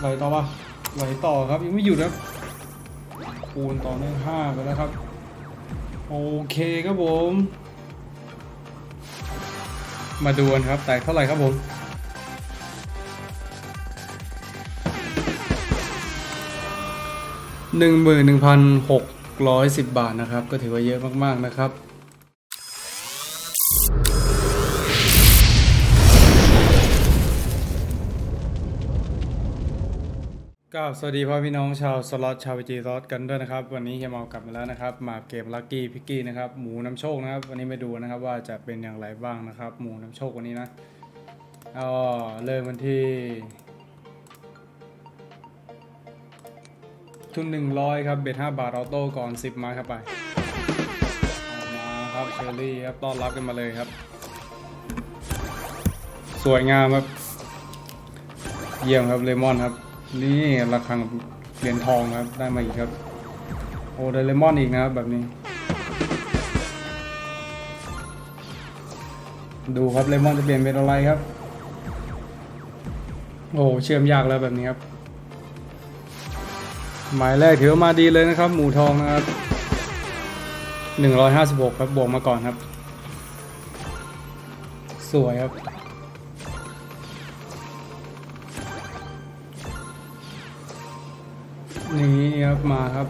ไหลต่อปะไหลต่อครับยังไม่หยุดครับคูณต่อเนื่องห้าไปแล้วครับ โอเคครับผม มาดูกันครับ แตกเท่าไหร่ครับผมหนึ่งหมื่นหนึ่งพันหกร้อยสิบบาทนะครับ ก็ถือว่าเยอะมาก ๆ นะครับ ก็สวัสดีพ่อพี่น้องชาวสล็อตชาวจีสล็อตกันด้วยนะครับ วันนี้เฮียเมากลับมาแล้วนะครับ มาเกมลัคกี้พิกกี้นะครับหมูน้ำโชคนะครับ วันนี้มาดูนะครับว่าจะเป็นอย่างไรบ้างนะครับ หมูน้ำโชควันนี้นะก็เริ่มวันที่ ทุน100ครับเบ็ด5บาทออโต้ก่อน10มาครับไปมาครับเชอรี่ครับต้อนรับกันมาเลยครับ สวยงามครับ เยี่ยมครับเลมอนครับ นี่ระฆังเหรียญทองครับได้มาอีกครับ โอ้ไดเลมอนอีกนะครับแบบนี้ ดูครับเลมอนจะเปลี่ยนเป็นอะไรครับ โอ้เชื่อมยากแล้วแบบนี้ครับ หมายแรกถือว่ามาดีเลยนะครับ หมูทองนะครับหนึ่งร้อยห้าสิบหกครับบวกมาก่อนครับ สวยครับ นี่ครับมาครับ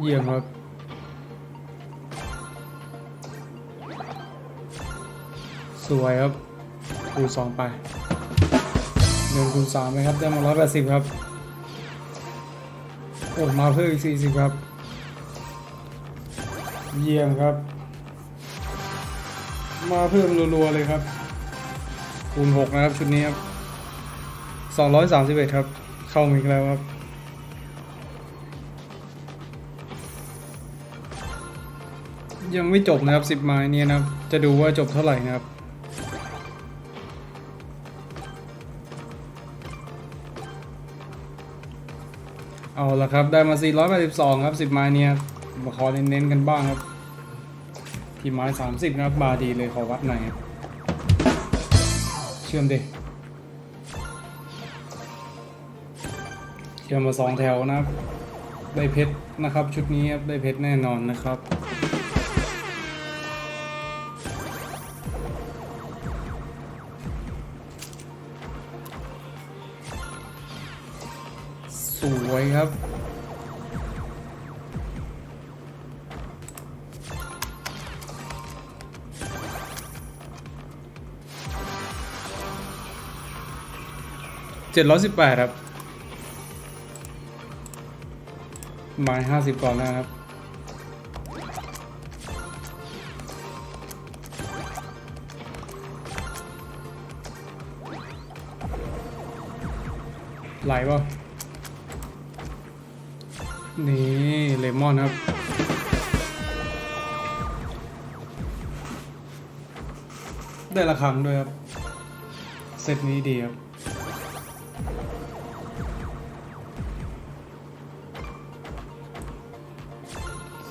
เยี่ยมครับ สวยครับ คูณสองไปหนึ่งคูณสามไหมครับ ได้มาร้อยแปดสิบครับ โอ้ มาเพิ่มอีกสี่สิบครับ เยี่ยมครับ มาเพิ่มรัวๆเลยครับ คูณหกนะครับชุดนี้ครับสองร้อยสามสิบเอ็ดครับ เข้ามาอีกแล้วครับยังไม่จบนะครับสิบไม้เนี่ยนะครับ จะดูว่าจบเท่าไหร่นะครับ เอาละครับ ได้มา 482 ครับ 10 ไม้เนี่ยมาขอเน้นๆกันบ้างครับ ที่ไม้ 30 นะครับ บาดีเลยขอวัดหน่อยครับ เชื่อมดิเชื่อมมา2แถวนะครับ ได้เพชรนะครับ ชุดนี้ครับได้เพชรแน่นอนนะครับสวยครับ จ็ดร้อยสิบแปดครับไม้ห้าสิบก่อนนะครับไหลป่ะนี่ เลมอนครับ ได้ละครั้งด้วยครับ เซตนี้ดีครับ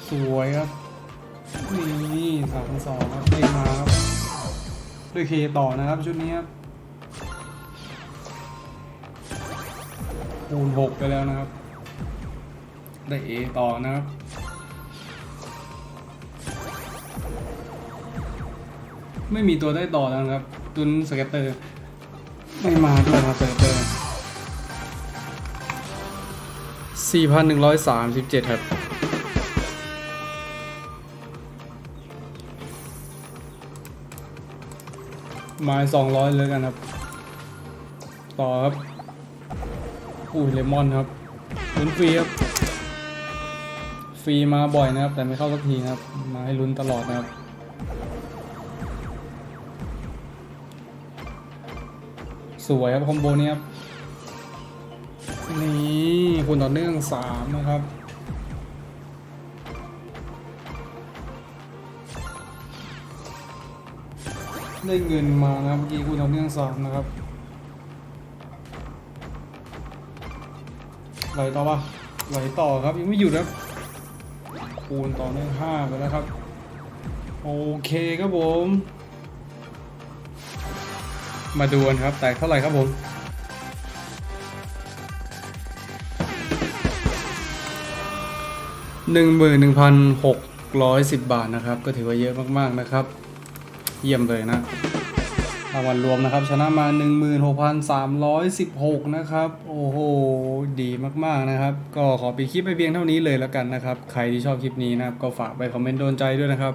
สวยครับ นี่สามสองครับเต็มมาครับ ด้วยเคต่อนะครับชุดนี้ครับคูณหกไปแล้วนะครับ ได้เอต่อนะครับไม่มีตัวได้ต่อแล้วนะครับ ตุนสเก็ตเตอร์ ไม่มาด้วยครับสเก็ตเตอร์สี่พันหนึ่งร้อยสามสิบเจ็ดครับ ไม้สองร้อยเลยกันครับ ต่อครับ อุ้ยเลมอนครับลุ้นฟรีครับฟรีมาบ่อยนะครับ แต่ไม่เข้าสักทีนะครับ มาให้ลุ้นตลอดนะครับสวยครับคอมโบนี้ครับ นี่คุณต่อเนื่องสามนะครับ ได้เงินมานะครับเมื่อกี้คุณต่อเนื่องสามนะครับไหลต่อปะไหลต่อครับยังไม่หยุดครับคูณต่อเนื่องห้าไปแล้วครับ โอเคครับผม มาดูกันครับ แตกเท่าไหร่ครับผมหนึ่งหมื่นหนึ่งพันหกร้อยสิบบาทนะครับ ก็ถือว่าเยอะมาก ๆ นะครับ เยี่ยมเลยนะรางวัลรวมนะครับ ชนะมา 16,316 นะครับ โอ้โห ดีมากๆนะครับ ก็ขอปิดคลิปไปเพียงเท่านี้เลยแล้วกันนะครับ ใครที่ชอบคลิปนี้นะครับ ก็ฝากไปคอมเมนต์โดนใจด้วยนะครับ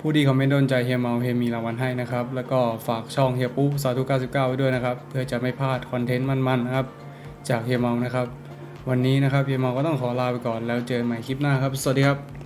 ผู้ที่คอมเมนต์โดนใจเฮียเมาเฮียมีรางวัลให้นะครับ แล้วก็ฝากช่องเฮียปุ๊สาธุ99ไว้ด้วยนะครับ เพื่อจะไม่พลาดคอนเทนต์มันๆนะครับ จากเฮียเมานะครับ วันนี้นะครับเฮียเมาก็ต้องขอลาไปก่อนแล้วเจอกันใหม่คลิปหน้าครับ สวัสดีครับ